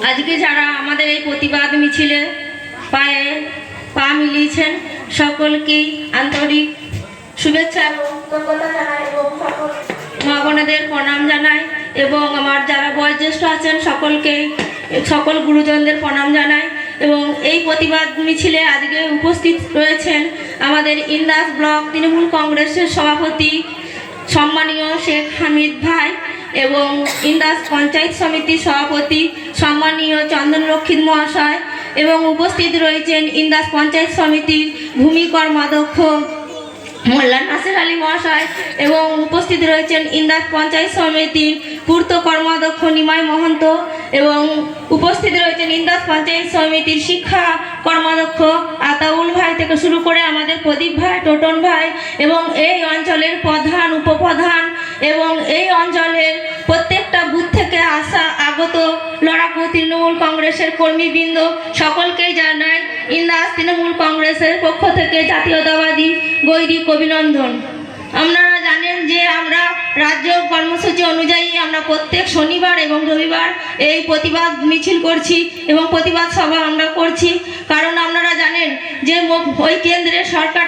আজকে যারা আমাদের এই প্রতিবাদ মিছিলে পায়ে পা মিলিয়েছেন সকলকেই আন্তরিক শুভেচ্ছা এবং মা প্রণাম জানাই এবং আমার যারা বয়োজ্যেষ্ঠ আছেন, সকলকে, সকল গুরুজনদের প্রণাম জানাই এবং এই প্রতিবাদ মিছিলে আজকে উপস্থিত রয়েছেন আমাদের ইন্দাস ব্লক তৃণমূল কংগ্রেসের সভাপতি সম্মানীয় শেখ হামিদ ভাই। এবং ইন্দাস পঞ্চায়েত সমিতির সভাপতি সম্মানীয় চন্দন রক্ষিত মহাশয় এবং উপস্থিত রয়েছেন ইন্দাস পঞ্চায়েত সমিতির ভূমি কর্মাধ্যক্ষ মোল্লা নাসির আলী মহাশয় এবং উপস্থিত রয়েছেন ইন্দাস পঞ্চায়েত সমিতির পূর্ত কর্মাধ্যক্ষ নিমাই মহন্ত এবং উপস্থিত রয়েছেন ইন্দাস পঞ্চায়েত সমিতির শিক্ষা কর্মাধ্যক্ষ আতাউল ভাই থেকে শুরু করে আমাদের প্রদীপ ভাই, টোটন ভাই এবং এই অঞ্চলের প্রধান, উপপ্রধান এবং এই অঞ্চলের প্রত্যেকটা বুথ থেকে আসা আগত লড়াকু তৃণমূল কংগ্রেসের কর্মীবৃন্দ সকলকেই জানাই, ইন্দাস তৃণমূল কংগ্রেসের পক্ষ থেকে জাতীয়তাবাদী গৈরিক অভিনন্দন। আপনারা জানেন যে আমরা রাজ্য কর্মসূচি অনুযায়ী আমরা প্রত্যেক শনিবার এবং রবিবার এই প্রতিবাদ মিছিল করছি এবং প্রতিবাদ সভা আমরা করছি। কারণ আপনারা জানেন যে ওই কেন্দ্রের সরকারটায়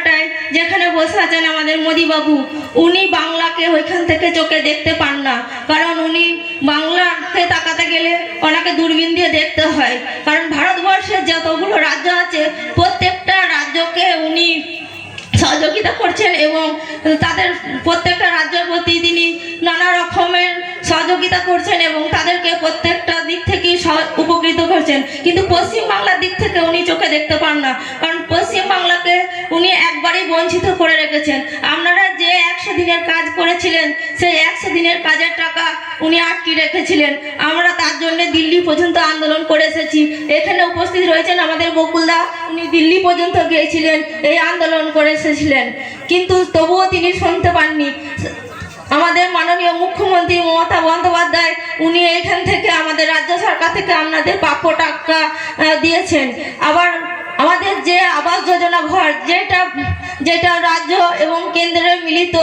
আছেন আমাদের মোদিবাবু। উনি বাংলাকে ওইখান থেকে চোখে দেখতে পান না। কারণ উনি বাংলাকে তাকাতে গেলে ওনাকে দূরবীন দিয়ে দেখতে হয়। কারণ ভারতবর্ষের যতগুলো রাজ্য আছে, প্রত্যেকটা রাজ্যকে উনি সহযোগিতা করছেন এবং তাদের প্রত্যেকটা রাজ্যের প্রতি তিনি নানা রকমের সহযোগিতা করছেন এবং তাদেরকে প্রত্যেকটা দিক সহ- উপকৃত করছেন। কিন্তু পশ্চিমবাংলার দিক থেকে উনি চোখে দেখতে পান না। কারণ পশ্চিম বাংলাকে উনি একবারেই বঞ্চিত করে রেখেছেন। আপনারা যে একশো দিনের কাজ করেছিলেন, সেই একশো দিনের কাজের টাকা উনি আটকে রেখেছিলেন। আমরা তার জন্য দিল্লি পর্যন্ত আন্দোলন করে এসেছি। এখানে উপস্থিত রয়েছেন আমাদের বকুলদা। উনি দিল্লি পর্যন্ত গিয়েছিলেন, এই আন্দোলন করে এসেছিলেন। কিন্তু তবুও তিনি শুনতে পাননি। আমাদের মাননীয় মুখ্যমন্ত্রী মমতা বন্দ্যোপাধ্যায়, উনি এইখান থেকে আমাদের রাজ্য সরকার থেকে আপনাদের প্রাপ্য টাকা দিয়েছেন। আবার আমাদের যে আবাস যোজনা ঘর, যেটা যেটা রাজ্য এবং কেন্দ্রের মিলিত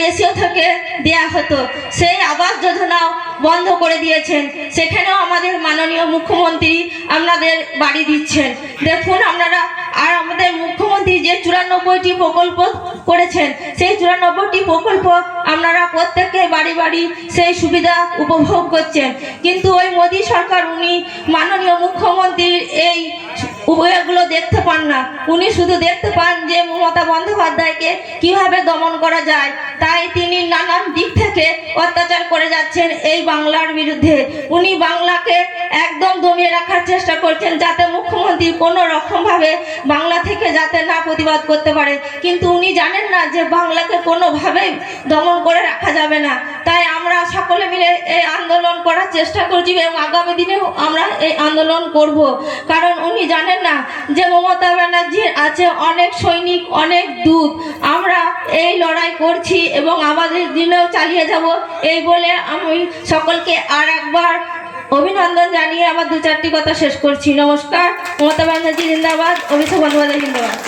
রেশিও থেকে দেয়া হতো, সেই আবাস যোজনাও বন্ধ করে দিয়েছেন। সেখানেও আমাদের মাননীয় মুখ্যমন্ত্রী আপনাদের বাড়ি দিচ্ছেন। দেখুন আপনারা, আর আমাদের মুখ্যমন্ত্রী যে চুরানব্বইটি প্রকল্প করেছেন, সেই চুরানব্বইটি প্রকল্প আপনারা প্রত্যেকে বাড়ি বাড়ি সেই সুবিধা উপভোগ করছেন। কিন্তু ওই মোদী সরকার, উনি মাননীয় মুখ্যমন্ত্রীর এই উপায়গুলো দেখতে পান না। উনি শুধু দেখতে পান যে মমতা বন্দ্যোপাধ্যায়কে কীভাবে দমন করা যায়। তাই তিনি নানান দিক থেকে অত্যাচার করে যাচ্ছেন এই বাংলার বিরুদ্ধে। উনি বাংলাকে একদম দমিয়ে রাখার চেষ্টা করছেন যাতে মুখ্যমন্ত্রী কোনো রকমভাবে বাংলা থেকে যাতে না প্রতিবাদ করতে পারে। কিন্তু উনি জানেন না যে বাংলাকে কোনোভাবেই দমন করে রাখা যাবে না। তাই আমরা সকলে মিলে এই আন্দোলন করার চেষ্টা করছি এবং আগামী দিনেও আমরা এই আন্দোলন করব। কারণ উনি জানেন না যে মমতা ব্যানার্জির আছে অনেক সৈনিক, অনেক দূত। আমরা এই লড়াই করছি এবং আমাদের দিনেও চালিয়ে যাব। এই বলে আমি সকলকে আর একবার অভিনন্দন জানিয়ে আমার দু চারটি কথা শেষ করছি। নমস্কার, মমতা ব্যানার্জি জিন্দাবাদ অভিষেক বন্দ্যোপাধ্যায় জিন্দাবাদ।